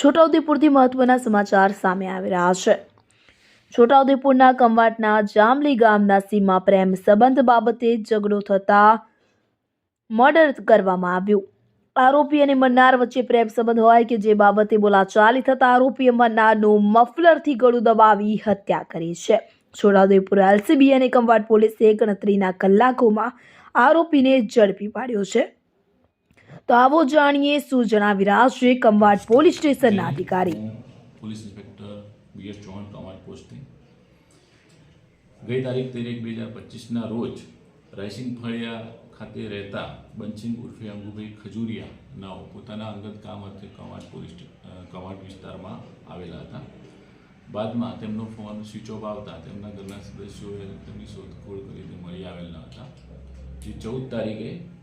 છોટાઉદેપુરથી મહત્વના સમાચાર સામે આવી રહ્યા છે. છોટાઉદેપુરના કંવાટના જામલી ગામના સીમા પ્રેમ સંબંધ બાબતે ઝઘડો થતા મર્ડર કરવામાં આવ્યું. આરોપી અને મન્નાર વચ્ચે પ્રેમ સંબંધ હોય કે જે બાબતે બોલાચાલી થતા આરોપીએ મન્નારનું મફલરથી ગળું દબાવી હત્યા કરી છે. છોટાઉદેપુર એલસીબી અને કંવાટ પોલીસે ગણતરીના કલાકોમાં આરોપીને ઝડપી પાડ્યો છે. તો આવો જાણીએ શું જણાવી રહ્યા છે કંવાટ પોલીસ સ્ટેશનના અધિકારી. Police inspector B S Chauhan Kamwad posting ગઈ તારીખ તેર એક બે હજાર પચીસના રોજ રાયસિંગ ફળિયા ખાતે રહેતા બંસિંગ ઉર્ફે અંગુભાઈ ખજુરિયા નાઓ પોતાના અંગત કામ અર્થે કવાંટ પોલીસ સ્ટે- વિસ્તારમાં આવેલા હતા. બાદમાં તેમનો ફોન સ્વિચ ઓફ આવતા તેમના ઘરના સદસ્યોએ તેમની શોધખોળ કરી તે મળી આવેલા હતા. જે ચૌદ તારીખે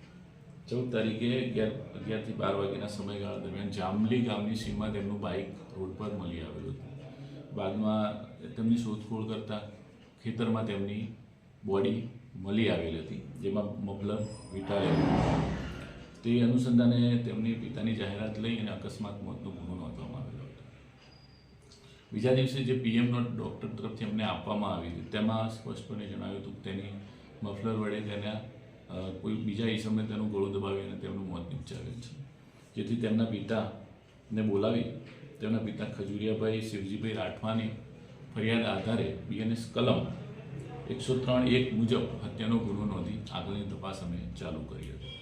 ચૌદ તારીખે અગિયાર, અગિયારથી બાર વાગ્યાના સમયગાળા દરમિયાન જાંબલી ગામની સીમમાં તેમનું બાઇક રોડ પર મળી આવેલું હતું. બાદમાં તેમની શોધખોળ કરતાં ખેતરમાં તેમની બોડી મળી આવેલી હતી, જેમાં મફલર વીંટાળેલું તે અનુસંધાને તેમની પિતાની જાહેરાત લઈ અને અકસ્માત મોતનો ગુનો નોંધવામાં આવેલો હતો. બીજા દિવસે જે પીએમ નોટ ડૉક્ટર તરફથી અમને આપવામાં આવી હતી, તેમાં સ્પષ્ટપણે જણાવ્યું હતું કે તેની મફલર વડે તેના કોઈ બીજા ઈસમે તેનું ગળું દબાવી અને તેમનું મોત નિપજાવેલ છે. જેથી તેમના પિતાને બોલાવી તેમના પિતા ખજુરિયાભાઈ, શિવજીભાઈ રાઠવાની ફરિયાદ આધારે બીએનએસ કલમ એકસો ત્રણ એક મુજબ હત્યાનો ગુનો નોંધી આગળની તપાસ અમે ચાલુ કરી હતી.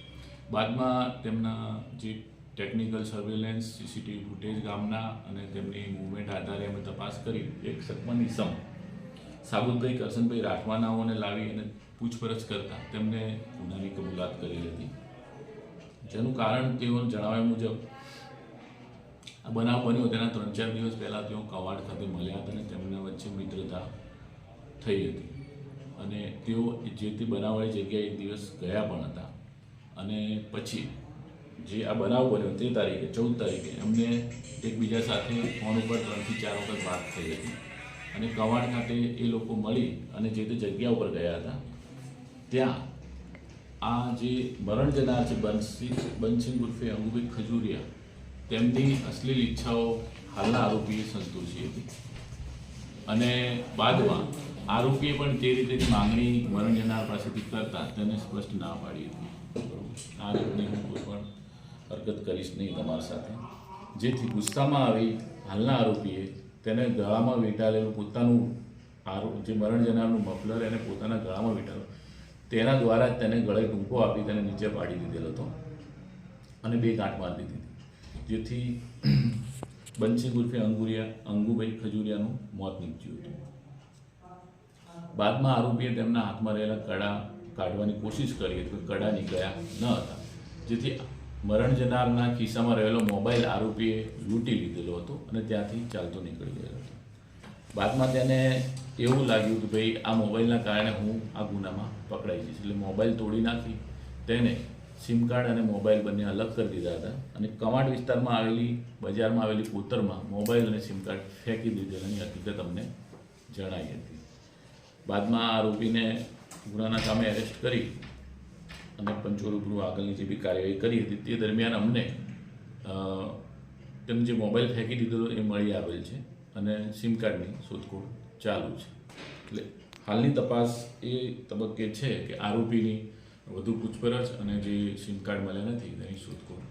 બાદમાં તેમના જે ટેકનિકલ સર્વેલન્સ, સીસીટીવી ફૂટેજ ગામના અને તેમની મૂવમેન્ટ આધારે અમે તપાસ કરી. એક સકમન ઈસમ સાબુતભાઈ કરશનભાઈ રાઠવાનાઓને લાવી અને પૂછપરછ કરતા તેમને ગુનાની કબૂલાત કરી હતી. જેનું કારણ તેઓને જણાવ્યા મુજબ, આ બનાવ બન્યો. તેના ત્રણ ચાર દિવસ પહેલાં તેઓ કવાડ ખાતે મળ્યા હતા અને તેમના વચ્ચે મિત્રતા થઈ હતી. અને તેઓ જે તે બનાવવાળી જગ્યાએ એક દિવસ ગયા પણ હતા. અને પછી જે આ બનાવ બન્યો તે તારીખે, ચૌદ તારીખે, એમને એકબીજા સાથે ફોન ઉપર ત્રણથી ચાર વખત વાત થઈ હતી. અને કવાડ ખાતે એ લોકો મળી અને જે તે જગ્યા ઉપર ગયા હતા ત્યાં આ જે મરણ જનાર છે બંસી બંસિંગ ઉર્ફે અંગુભાઈ ખજુરિયા, તેમની અશ્લીલ ઈચ્છાઓ હાલના આરોપીએ સંતોષી હતી. અને બાદમાં આરોપીએ પણ તે રીતેની માંગણી મરણ જનાર પાસેથી કરતા તેને સ્પષ્ટ ના પાડી હતી. આ રીતની હું કોઈ પણ હરકત કરીશ નહીં તમારા સાથે. જેથી ગુસ્સામાં આવી હાલના આરોપીએ તેને ગળામાં વીંટાળેલું પોતાનું આરો, જે મરણ જનારનું મફલર એને પોતાના ગળામાં વીંટાળ્યું તેના દ્વારા જ તેને ગળે ટૂંકો આપી તેને નીચે પાડી દીધેલો હતો. અને બે ગાંઠ મારી દીધી હતી. જેથી બંસી ગુરફે અંગુરિયા, અંગુભાઈ ખજુરિયાનું મોત નીપજ્યું હતું. બાદમાં આરોપીએ તેમના હાથમાં રહેલા કડા કાઢવાની કોશિશ કરી પણ કડા નીકળ્યા ન હતા. જેથી મરણ જનારના ખિસ્સામાં રહેલો મોબાઈલ આરોપીએ લૂંટી લીધેલો હતો અને ત્યાંથી ચાલતો નીકળી ગયેલો હતો. બાદમાં તેને એવું લાગ્યું કે ભાઈ, આ મોબાઈલના કારણે હું આ ગુનામાં પકડાઈ જઈશ. એટલે મોબાઈલ તોડી નાખી. તેને સિમ કાર્ડ અને મોબાઈલ બંને અલગ કરી દીધા હતા. અને કમાડ વિસ્તારમાં આવેલી, બજારમાં આવેલી કોતરમાં મોબાઈલ અને સિમ કાર્ડ ફેંકી દીધેલાની હકીકત અમને જણાઈ હતી. બાદમાં આરોપીને ગુનાના કામે એરેસ્ટ કરી અને પંચોરૂપરૂ આગળની જે બી કાર્યવાહી કરી હતી, તે દરમિયાન અમને તેમ જે મોબાઈલ ફેંકી દીધો એ મળી આવેલ છે. અને સિમ કાર્ડની શોધખોળ ચાલુ છે. એટલે હાલની તપાસ એ તબક્કે છે કે આરોપીની વધુ પૂછપરછ અને જે સિમ કાર્ડ મળ્યા નથી, તેની શોધખોળ